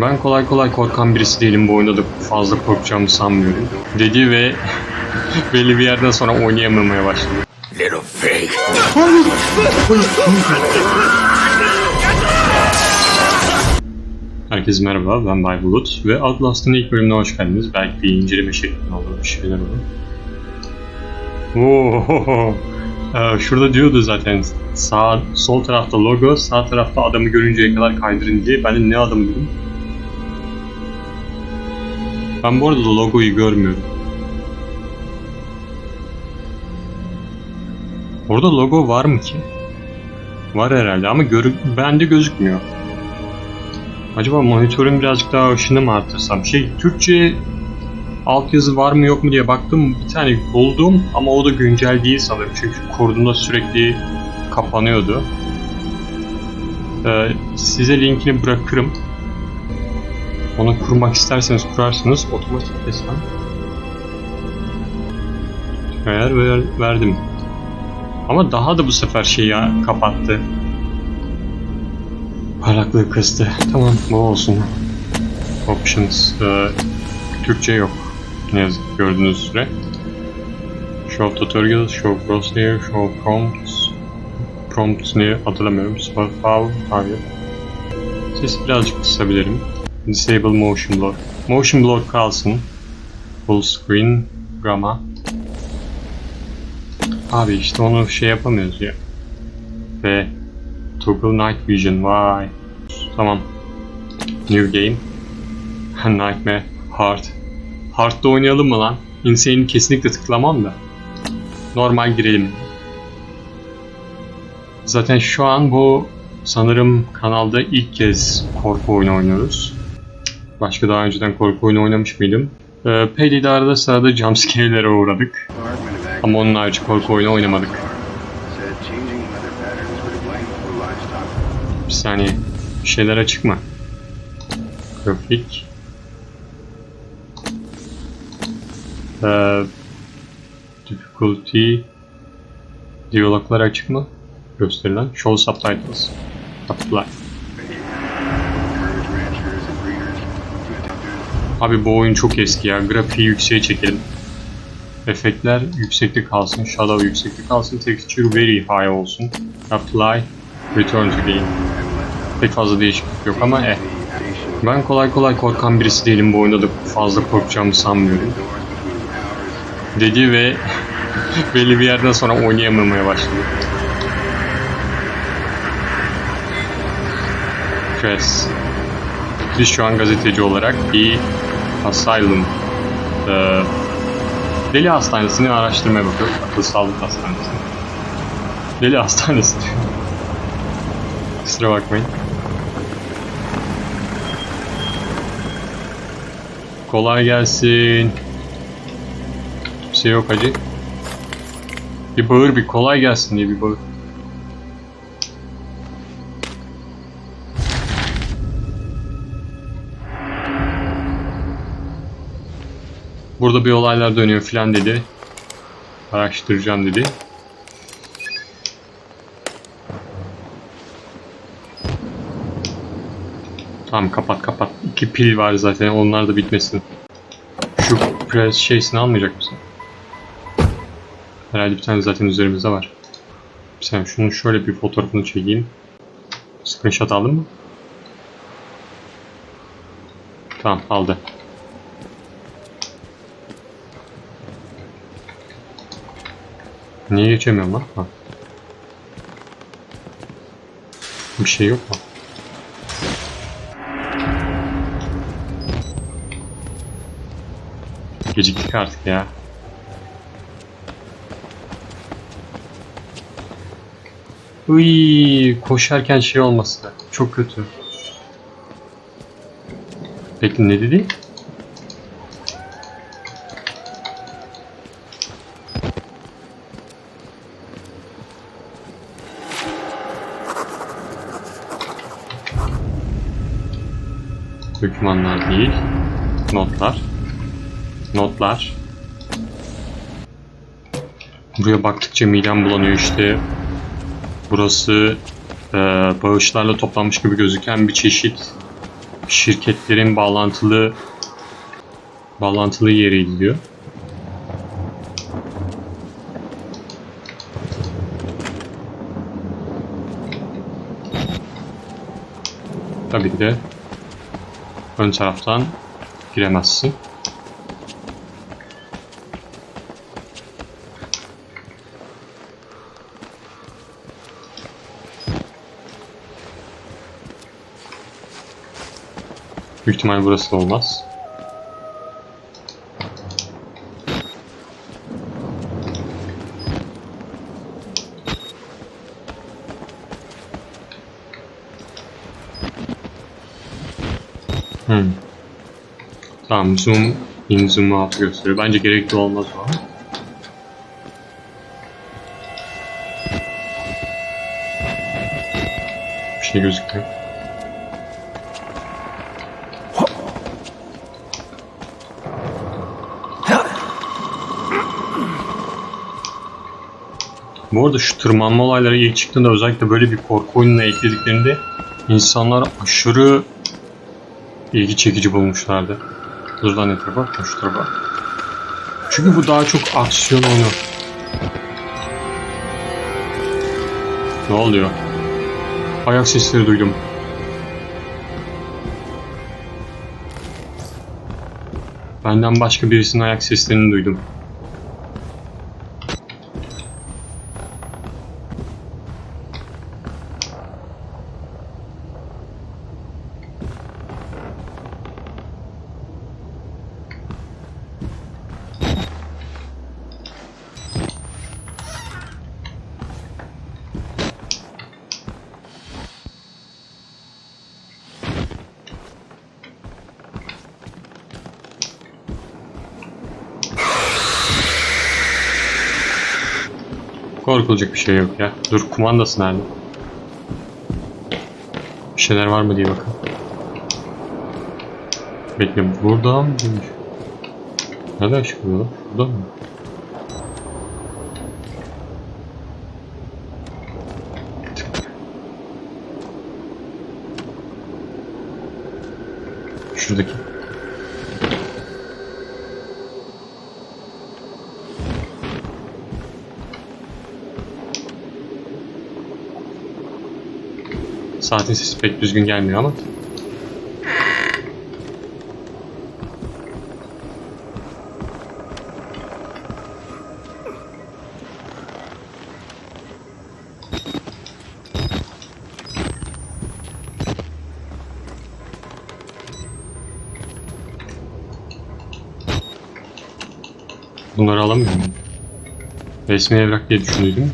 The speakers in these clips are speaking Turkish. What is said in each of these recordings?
Ben kolay kolay korkan birisi değilim bu oyunda da fazla korkacağımı sanmıyorum. Dedi ve belli bir yerden sonra oynayamamaya başladı. Little fake. Herkese merhaba, ben Bay Bulut ve Outlast'ın ilk bölümüne hoş geldiniz. Belki bir inceleme şeklinde olur, bir şeyler olur. Oo, ee, şurada diyordu zaten sağ, sol tarafta logo, sağ tarafta adamı görünceye kadar kaydırın diye. Ben de ne adamı dedim. Ben bu arada da logoyu görmüyorum. Orada logo var mı ki? Var herhalde ama görü bende gözükmüyor. Acaba monitörün birazcık daha ışını mı arttırsam? Şey, Türkçe altyazı var mı yok mu diye baktım. Bir tane buldum ama o da güncel değil sanırım. Çünkü kurduğumda sürekli kapanıyordu. Ee, size linkini bırakırım. Onu kurmak isterseniz kurarsınız. Otomatik desem. Eğer ver, verdim. Ama daha da bu sefer şeyi kapattı. Parlaklığı kıstı. Tamam bu olsun. Options. e, Türkçe yok. Ne yazık gördüğünüz üzere. Show tutorial, show crosshair, show prompts. Prompts ne hatırlamıyorum. Spot how, hayır. Sesi birazcık kısabilirim. Disable motion blur. Motion blur kalsın. Full screen, gamma. Abi işte onu şey yapamıyoruz ya. Ve Toggle Night Vision, vay. Tamam. New game. Nightmare, Hard. Hard'da oynayalım mı lan? Insane'i kesinlikle tıklamam da. Normal girelim. Zaten şu an bu sanırım kanalda ilk kez korku oyunu oynuyoruz. Başka daha önceden korku oyunu oynamış mıydım? Ee, Payday'de arada sırada jumpscare'lere uğradık. Ama onun harici korku oyunu oynamadık. Bir saniye. Bir şeyler açık? Grafik. Ee, difficulty. Diyaloglar açık mı? Gösterilen. Show subtitles. Apply. Encourage ranchers and breeders to attempt to Abi bu oyun çok eski ya. Grafiği yükseğe çekelim. Efektler yüksekte kalsın. Shadow yüksekte kalsın. Texture very high olsun. Apply. Return to game. Pek fazla değişiklik yok ama eh. Ben kolay kolay korkan birisi değilim bu oyunda da fazla korkacağımı sanmıyorum. Dedi ve belli bir yerden sonra oynayamamaya başladı. Press. Biz şu an gazeteci olarak bir asylum e, deli hastanesini araştırmaya bakıyoruz. Akıl sağlık hastanesi. Deli hastanesi diyor. Kusura bakmayın. Kolay gelsin. Kimse yok hacı. Bir bağır bir kolay gelsin diye bir bağır. Burada bir olaylar dönüyor filan dedi. Araştıracağım dedi. Tamam kapat kapat. İki pil var zaten onlar da bitmesin. Şu press şeysini almayacak mısın? Herhalde bir tane zaten üzerimizde var. Sen şunun şöyle bir fotoğrafını çekeyim. Screenshot aldın mı? Tamam aldı. Niye geçemiyorum lan? Ha. Bir şey yok mu? Geciktik artık ya. Uy, koşarken şey olması çok kötü. Peki ne dedi? Dokümanlar değil. Notlar. Notlar. Buraya baktıkça midem bulanıyor işte. Burası e, bağışlarla toplanmış gibi gözüken bir çeşit şirketlerin bağlantılı bağlantılı yeri diyor. Tabii de ön taraftan giremezsin. Büyük ihtimal burası da olmaz. Tamam zoom in zoom out gösteriyor. Bence gerekli olmaz o. Bir şey gözükmüyor. Bu arada şu tırmanma olayları ilk çıktığında özellikle böyle bir korku oyununa eklediklerinde insanlar aşırı ilgi çekici bulmuşlardı. Dur lan ne tarafa? Ha, Şu tarafa. Çünkü bu daha çok aksiyon oyunu. Ne oluyor? Ayak sesleri duydum. Benden başka birisinin ayak seslerini duydum. Korkulacak bir şey yok ya. Dur kumandası nerede? Bir şeyler var mı diye bakalım. Bekle burada mı demiş? Nerede ışık burada? Burada mı? Şuradaki. Saatin sesi pek düzgün gelmiyor ama. Bunları alamıyor muyum? Resmi evrak diye düşündüydüm.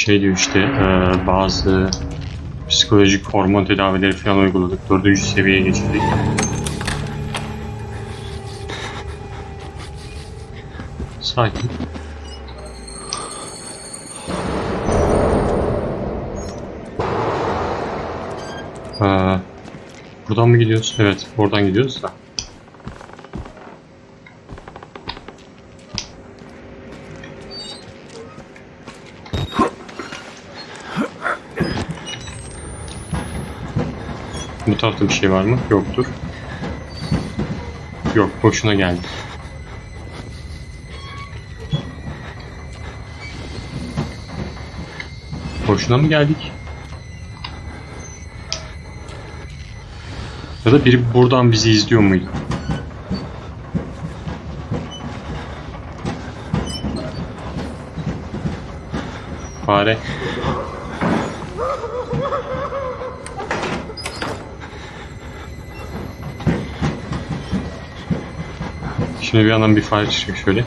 Şey diyor işte eee, bazı psikolojik hormon tedavileri falan uyguladık. Dördüncü seviyeye geçirdik. Sakin. Eee, buradan mı gidiyoruz? Evet, oradan gidiyoruz da. Tarafta bir şey var mı? Yoktur. Yok, boşuna geldi. Boşuna mı geldik? Ya da biri buradan bizi izliyor muydu? Fare. içine bir yandan bir fare çizecek şöyle.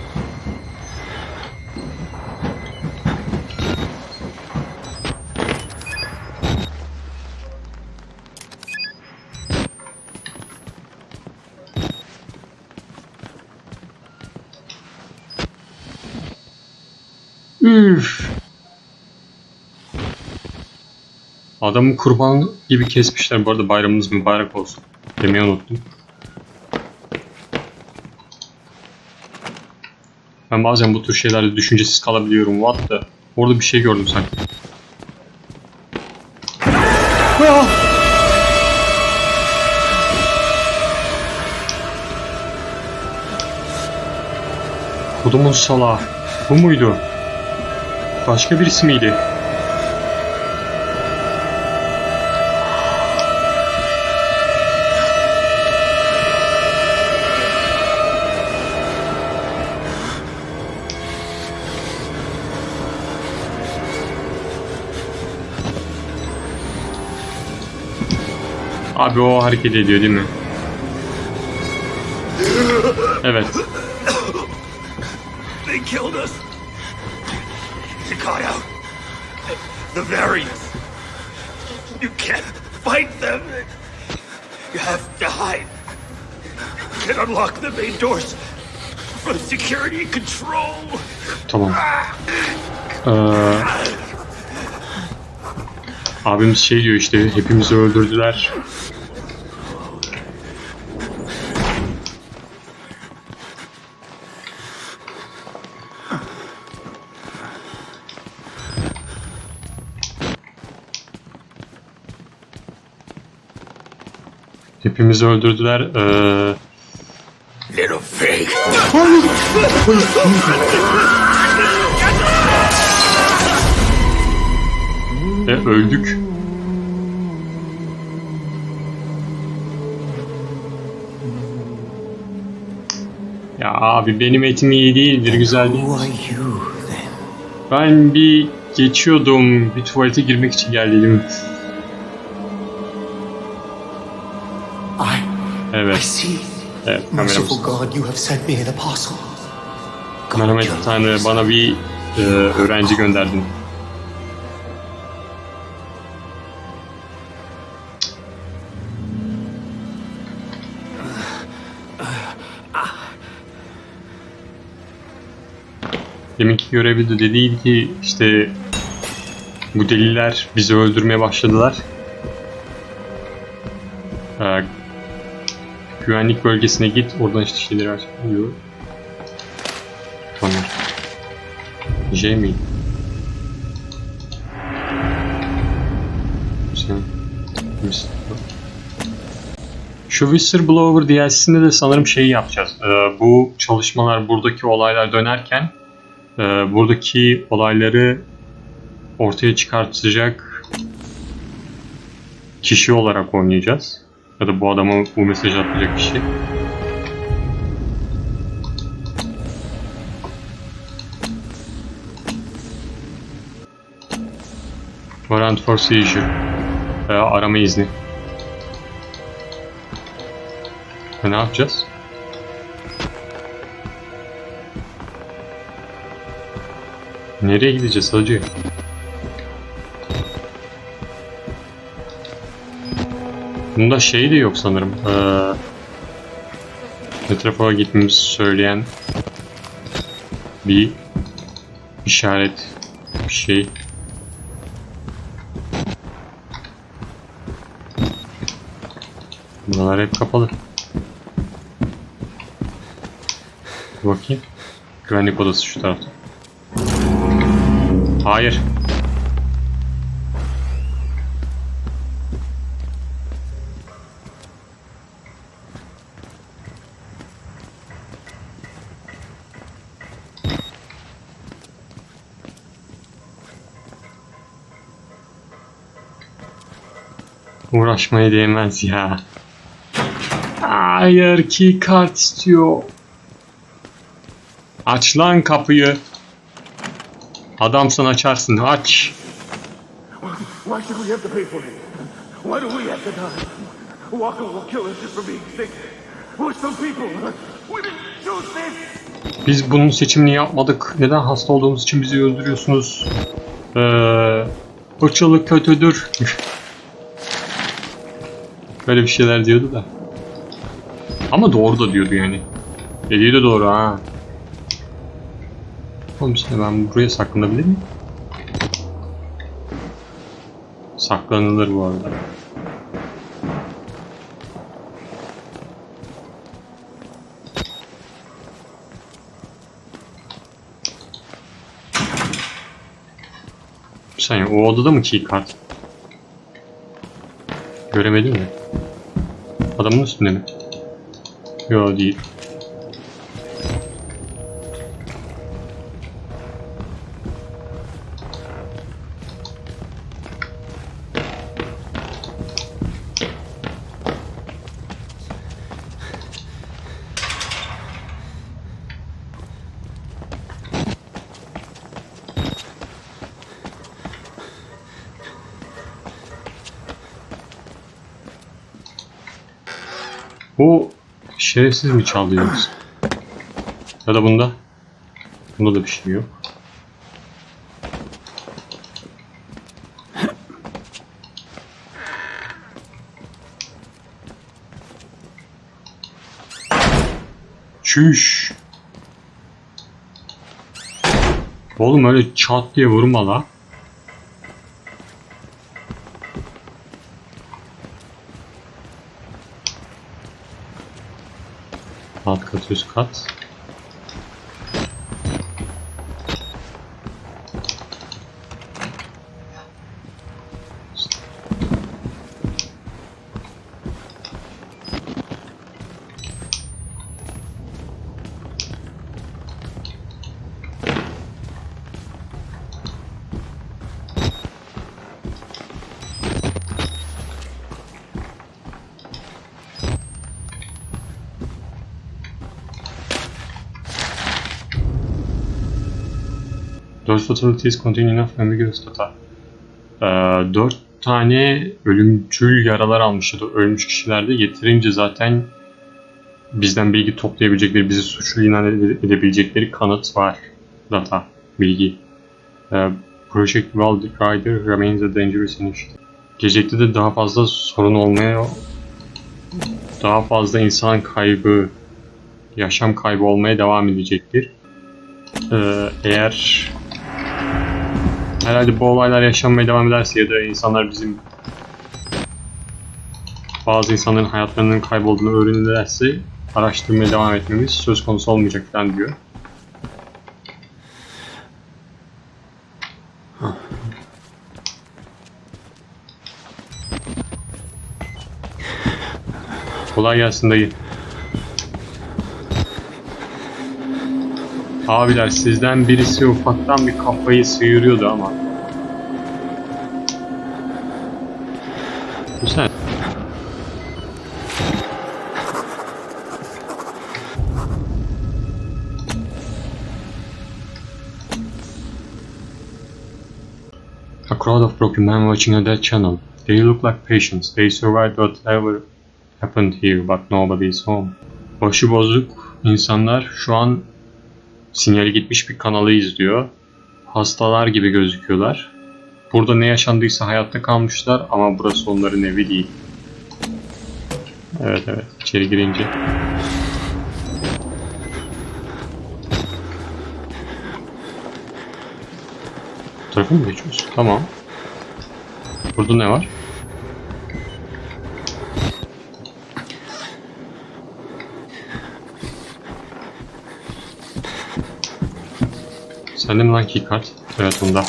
Üf. Adamın kurbanı gibi kesmişler. Bu arada bayramımız mübarek olsun demeyi unuttum. Ben bazen bu tür şeylerde düşüncesiz kalabiliyorum. What the? Orada bir şey gördüm sanki. Kodumun salağı. Bu muydu? Başka birisi miydi? Abi o hareket ediyor değil mi? Evet. They killed us. Out. The variants. You can't fight them. You have to hide. You can unlock the main doors from security control. Tamam. Ee, abimiz şey diyor işte hepimizi öldürdüler. Hepimizi öldürdüler. Ee, Little fake. ve öldük. Ya abi benim etim iyi değildir, güzel değil. Ben bir geçiyordum, bir tuvalete girmek için geldiydim. Evet, evet kameramız. God, you have sent me an apostle. God, Merhamet Tanrı bana bir e, öğrenci gönderdin. Deminki görevde de dediydi ki işte bu deliler bizi öldürmeye başladılar. Ee, güvenlik bölgesine git oradan işte şeyleri aç diyor. Tamam. Jamie. Sen. misin? Şu Whistleblower DLC'sinde de sanırım şeyi yapacağız. Ee, bu çalışmalar, buradaki olaylar dönerken e, buradaki olayları ortaya çıkartacak kişi olarak oynayacağız. Ya da bu adama bu mesajı atacak kişi. Warrant for seizure. Ee, arama izni. E, ne yapacağız? Nereye gideceğiz hacı? Bunda şey de yok sanırım. Ee, Metropola gitmemizi söyleyen bir işaret bir şey. Buralar hep kapalı. Bakayım. Güvenlik odası şu tarafta. Hayır. Uğraşmaya değmez ya. Hayır ki kart istiyor. Aç lan kapıyı. Adamsan açarsın aç. Biz bunun seçimini yapmadık. Neden hasta olduğumuz için bizi öldürüyorsunuz? Ee, ırkçılık kötüdür. Böyle bir şeyler diyordu da. Ama doğru da diyordu yani. Dediği de doğru ha. Oğlum işte ben buraya saklanabilir miyim? Saklanılır bu arada. Bir saniye o odada mı keycard? Göremedim mi? Adamın üstünde mi? Yo değil. Bu şerefsiz mi çaldı yoksa? Ya da bunda? Bunda da bir şey yok. Çüş. Oğlum öyle çat diye vurma la. Französisch Katz 4 fatalities continue enough ambiguous data. Ee, 4 tane ölümcül yaralar almış ya da ölmüş kişilerde yeterince zaten bizden bilgi toplayabilecekleri, bizi suçlu inan edebilecekleri kanıt var. Data, bilgi. Ee, Project Wild Rider remains a dangerous initiative. Gelecekte de daha fazla sorun olmaya, daha fazla insan kaybı, yaşam kaybı olmaya devam edecektir. Ee, eğer herhalde bu olaylar yaşanmaya devam ederse ya da insanlar bizim bazı insanların hayatlarının kaybolduğunu öğrenirlerse araştırmaya devam etmemiz söz konusu olmayacak falan diyor. Kolay gelsin dayı. Abiler sizden birisi ufaktan bir kafayı sıyırıyordu ama. Güzel. A crowd of broken men watching a dead channel. They look like patients. They survived whatever happened here, but nobody is home. Başı bozuk insanlar şu an sinyali gitmiş bir kanalı izliyor. Hastalar gibi gözüküyorlar. Burada ne yaşandıysa hayatta kalmışlar ama burası onların evi değil. Evet evet içeri girince. Bu tarafa mı geçiyoruz? Tamam. Burada ne var? Sende mi lan keycard? Evet onda.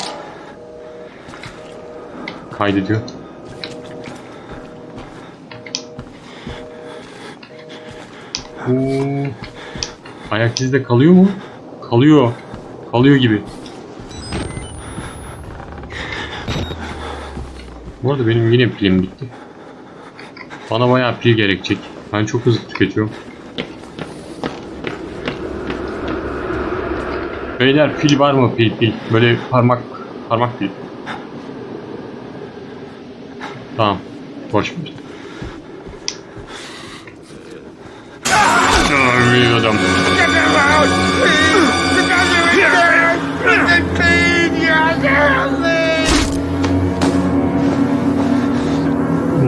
Kaydediyor. Oo. Ayak izi de kalıyor mu? Kalıyor. Kalıyor gibi. Bu arada benim yine pilim bitti. Bana bayağı pil gerekecek. Ben çok hızlı tüketiyorum. Beyler pil var mı pil pil? Böyle parmak parmak pil. Tamam. Boş ver. Adam.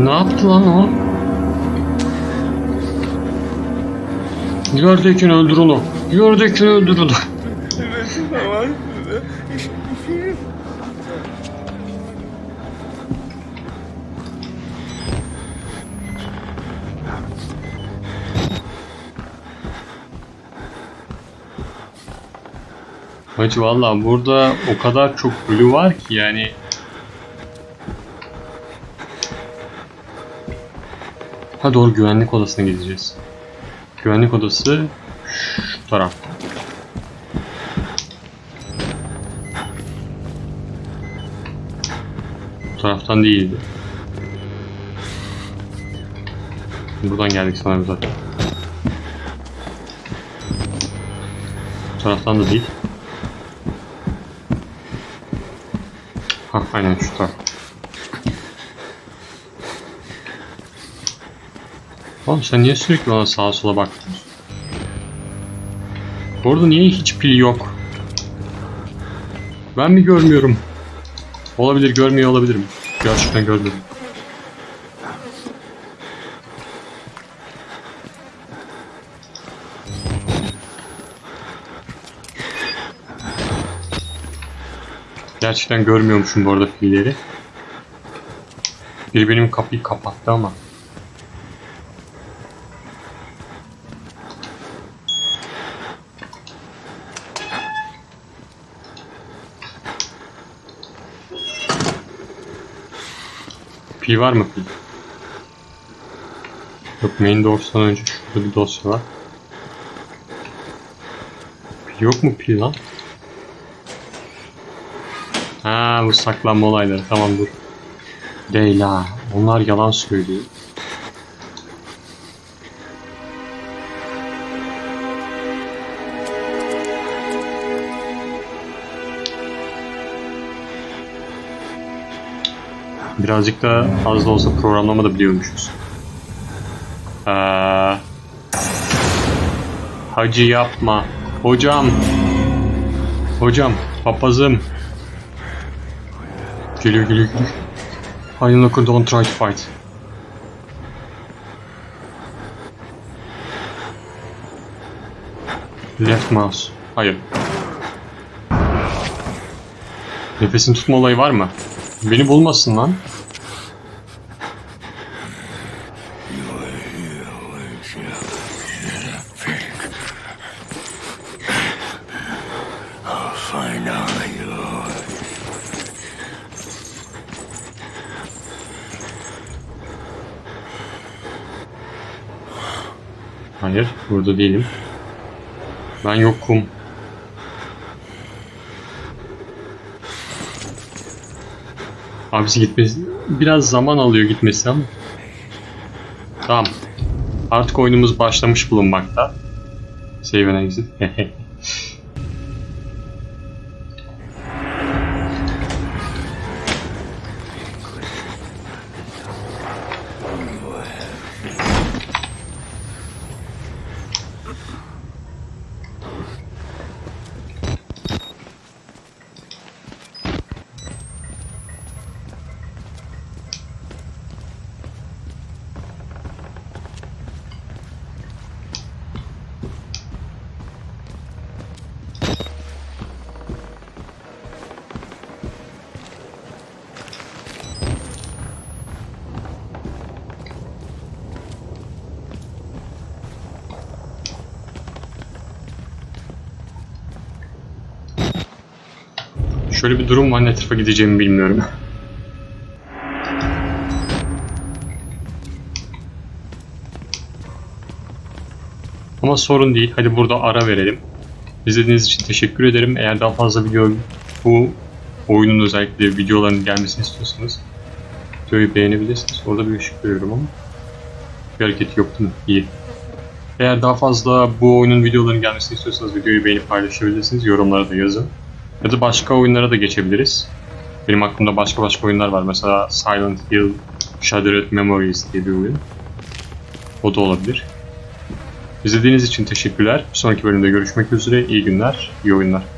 Ne yaptı lan o? Yerdekini öldür onu. Onu. Hacı valla burada o kadar çok ölü var ki yani Ha doğru güvenlik odasına gideceğiz. Güvenlik odası şu tarafta. Bu taraftan değildi. Buradan geldik sanırım zaten. Bu taraftan da değil. Ha aynen şu taraf. Oğlum sen niye sürekli bana sağa sola baktın? Orada niye hiç pil yok? Ben mi görmüyorum? Olabilir görmüyor olabilirim. Gerçekten görmüyorum. Gerçekten görmüyormuşum bu arada pilleri. Biri benim kapıyı kapattı ama. Pil var mı pil? Yok main doors'tan önce şurada bir dosya var. Pil yok mu pil lan? Ha bu saklanma olayları tamam dur. Leyla onlar yalan söylüyor. Birazcık da az da olsa programlama da biliyormuşuz. Ee, hacı yapma. Hocam. Hocam. Papazım. Geliyor geliyor geliyor. Hayır look don't try to fight. Left mouse. Hayır. Nefesini tutma olayı var mı? Beni bulmasın lan. Burada değilim. Ben yokum. Abisi gitmesi biraz zaman alıyor gitmesi ama. Tamam. Artık oyunumuz başlamış bulunmakta. Save and exit. Şöyle bir durum var ne tarafa gideceğimi bilmiyorum. Ama sorun değil. Hadi burada ara verelim. İzlediğiniz için teşekkür ederim. Eğer daha fazla video bu oyunun özellikle videoların gelmesini istiyorsanız videoyu beğenebilirsiniz. Orada bir ışık görüyorum ama bir hareket yok değil? İyi. Eğer daha fazla bu oyunun videolarının gelmesini istiyorsanız videoyu beğenip paylaşabilirsiniz. Yorumlara da yazın. Ya da başka oyunlara da geçebiliriz. Benim aklımda başka başka oyunlar var. Mesela Silent Hill Shattered Memories diye bir oyun. O da olabilir. İzlediğiniz için teşekkürler. Bir sonraki bölümde görüşmek üzere. İyi günler, iyi oyunlar.